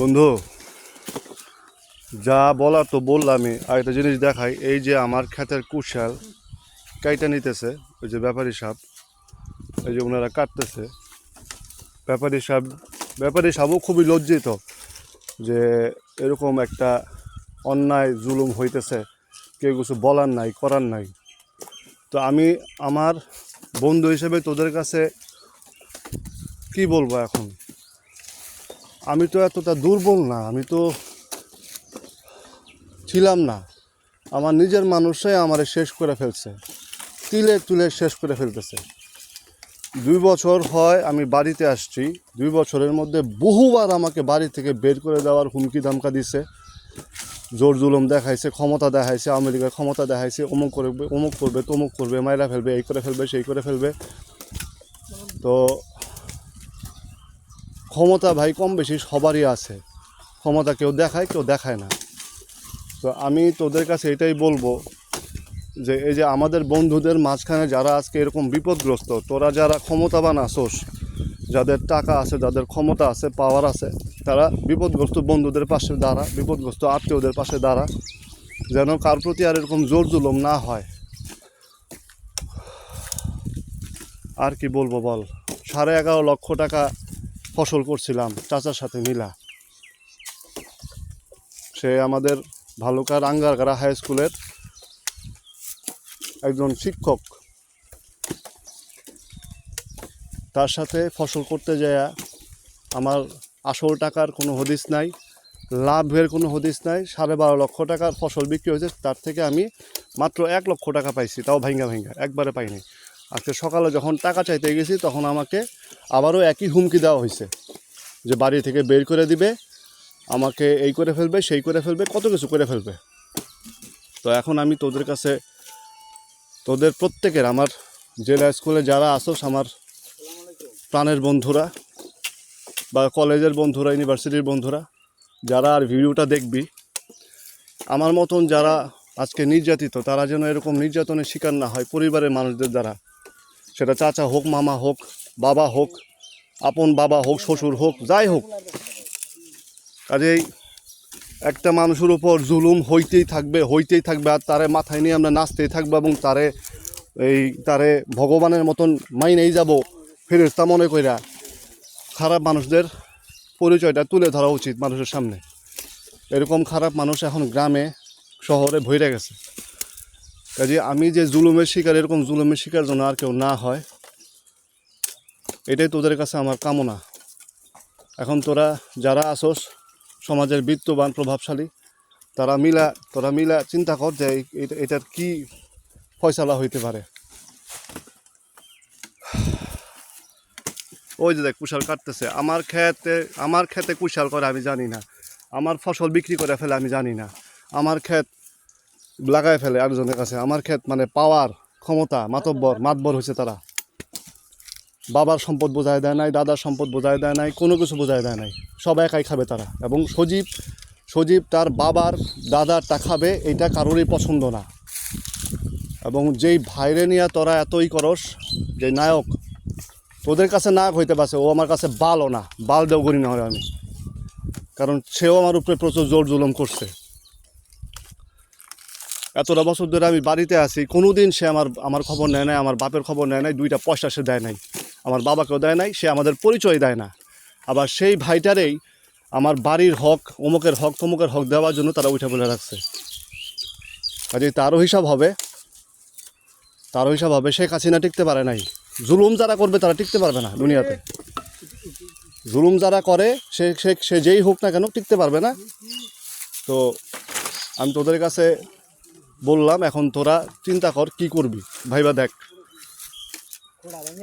বন্ধু, যা বলার তো বললামই। আর একটা জিনিস দেখাই, এই যে আমার ক্ষেতের কুশাল কাইটা নিতেছে, ওই যে ব্যাপারী সাপ, এই যে ওনারা কাটতেছে। ব্যাপারী সাপ, ব্যাপারী সাপও খুবই লজ্জিত যে এরকম একটা অন্যায় জুলুম হইতেছে, কেউ কিছু বলার নাই, করার নাই। তো আমি আমার বন্ধু হিসেবে তোদের কাছে কি বলব এখন? আমি তো এতটা দুর্বল না, আমি তো ছিলাম না। আমার নিজের মানুষরাই আমারে শেষ করে ফেলছে, তিলে তুলে শেষ করে ফেলতেছে। দুই বছর হয় আমি বাড়িতে আসছি, দুই বছরের মধ্যে বহুবার আমাকে বাড়ি থেকে বের করে দেওয়ার হুমকি ধামকা দিছে। জোর জুলুম দেখাইছে, ক্ষমতা দেখাইছে আমেরিকার ক্ষমতা দেখাইছে, অমুক করবে অমুক করবে, তমুক করবে, মাইরা ফেলবে, এই করে ফেলবে, সেই করে ফেলবে। তো ক্ষমতা ভাই কম বেশি সবারই আছে। ক্ষমতা কেউ দেখায় কেউ দেখায় না। তো আমি তোদের কাছে এটাই বলব যে, এই যে আমাদের বন্ধুদের মাঝখানে যারা আজকে এরকম বিপদগ্রস্ত, তোরা যারা ক্ষমতাবান আসোস, যাদের টাকা আছে, যাদের ক্ষমতা আছে পাওয়ার আছে, তারা বিপদগ্রস্ত বন্ধুদের পাশে দাঁড়া, বিপদগ্রস্ত আত্মীয়দের পাশে দাঁড়া, যেন কার প্রতি আর এরকম জোর জুলুম না হয়। আর কি বলব বল? সাড়ে এগারো লক্ষ টাকা ফসল করছিলাম চাচার সাথে মিলা। সে আমাদের ভালুকার আঙ্গারগাড়া হাই স্কুলের একজন শিক্ষক। তার সাথে ফসল করতে যায়, আমার আসল টাকার কোনো হদিস নাই, লাভের কোনো হদিস নাই, সাড়ে বারো লক্ষ টাকার ফসল বিক্রি হয়েছে, তার থেকে আমি মাত্র এক লক্ষ টাকা পাইছি, তাও ভাঙ্গা ভাঙ্গা একবারে পাইনি। আজকে সকালে যখন টাকা চাইতে গেছি, তখন আমাকে আবারও একই হুমকি দেওয়া হয়েছে, যে বাড়ি থেকে বের করে দিবে, আমাকে এই করে ফেলবে, সেই করে ফেলবে, কত কিছু করে ফেলবে। তো এখন আমি তোদের কাছে, তোদের প্রত্যেকের, আমার জেলা স্কুলে যারা আসোস, আমার প্রাণের বন্ধুরা বা কলেজের বন্ধুরা, ইউনিভার্সিটির বন্ধুরা, যারা আর ভিডিওটা দেখবি, আমার মতন যারা আজকে নির্যাতিত, তারা যেন এরকম নির্যাতনের শিকার না হয় পরিবারের মানুষদের দ্বারা। সেটা চাচা হোক, মামা হোক বাবা হোক, আপন বাবা হোক, শ্বশুর হোক, যাই হোক। কাজেই একটা মানুষের উপর জুলুম হইতেই থাকবে হইতেই থাকবে, আর তারে মাথায় নিয়ে আমরা নাচতেই থাকব এবং তারে এই তারে ভগবানের মতন মাইনেই যাব ফেরেস্তা মনে কইরা। খারাপ মানুষদের পরিচয়টা তুলে ধরা উচিত মানুষের সামনে। এরকম খারাপ মানুষ এখন গ্রামে, শহরে ভইরা গেছে। কাজে আমি যে জুলুমের শিকার, এরকম জুলুমের শিকার যেন আর কেউ না হয় এটাই তোদের কাছে আমার কামনা। এখন তোরা যারা আসোস, সমাজের বিত্তবান, প্রভাবশালী, তারা মিলা, তোরা মিলা চিন্তা কর যে এটার কি ফয়সালা হইতে পারে। ওই যে দেখ, কুশাল কাটতেছে। আমার খেতে আমার খেতে কুশাল করে আমি জানি না। আমার ফসল বিক্রি করে ফেলে আমি জানি না। আমার ক্ষেত লাগায় ফেলে আরেকজনের কাছে। আমার ক্ষেত মানে পাওয়ার ক্ষমতা মাতব্বর মাতবর হয়েছে তারা। বাবার সম্পদ বোঝায় দেয় নাই, দাদার সম্পদ বোঝায় দেয় নাই, কোনো কিছু বোঝায় দেয় নাই। সব একাই খাবে তারা। এবং সজীব সজীব তার বাবার দাদারটা খাবে, এটা কারোরই পছন্দ না। এবং যেই ভাইরে নিয়ে তোরা এতই করস, যে নায়ক, তোদের কাছে নায়ক হইতে পারছে, ও আমার কাছে বালও না, বাল দেও করি না হয় আমি। কারণ সেও আমার উপরে প্রচুর জোর জুলুম করছে। এতটা বছর ধরে আমি বাড়িতে আছি কোনো দিন সে আমার আমার খবর নেয় নাই, আমার বাপের খবর নেয় নাই, দুইটা পয়সা সে দেয় নাই। আমার বাবাকেও দেয় নাই, সে আমাদের পরিচয় দেয় না। আবার সেই ভাইটারেই আমার বাড়ির হক, অমুকের হক, তমুকের হক দেওয়ার জন্য তারা উঠে বলে রাখছে। কাজে তারও হিসাব হবে। তারও হিসাব হবে, শেখ হাসিনা টিকতে পারে নাই। জুলুম যারা করবে তারা টিকতে পারবে না দুনিয়াতে। জুলুম যারা করে, সে সে সে যেই হোক না কেন টিকতে পারবে না। তো আমি তোদের কাছে বললাম, এখন তোরা চিন্তা কর কি করবি। ভাইবা দেখ।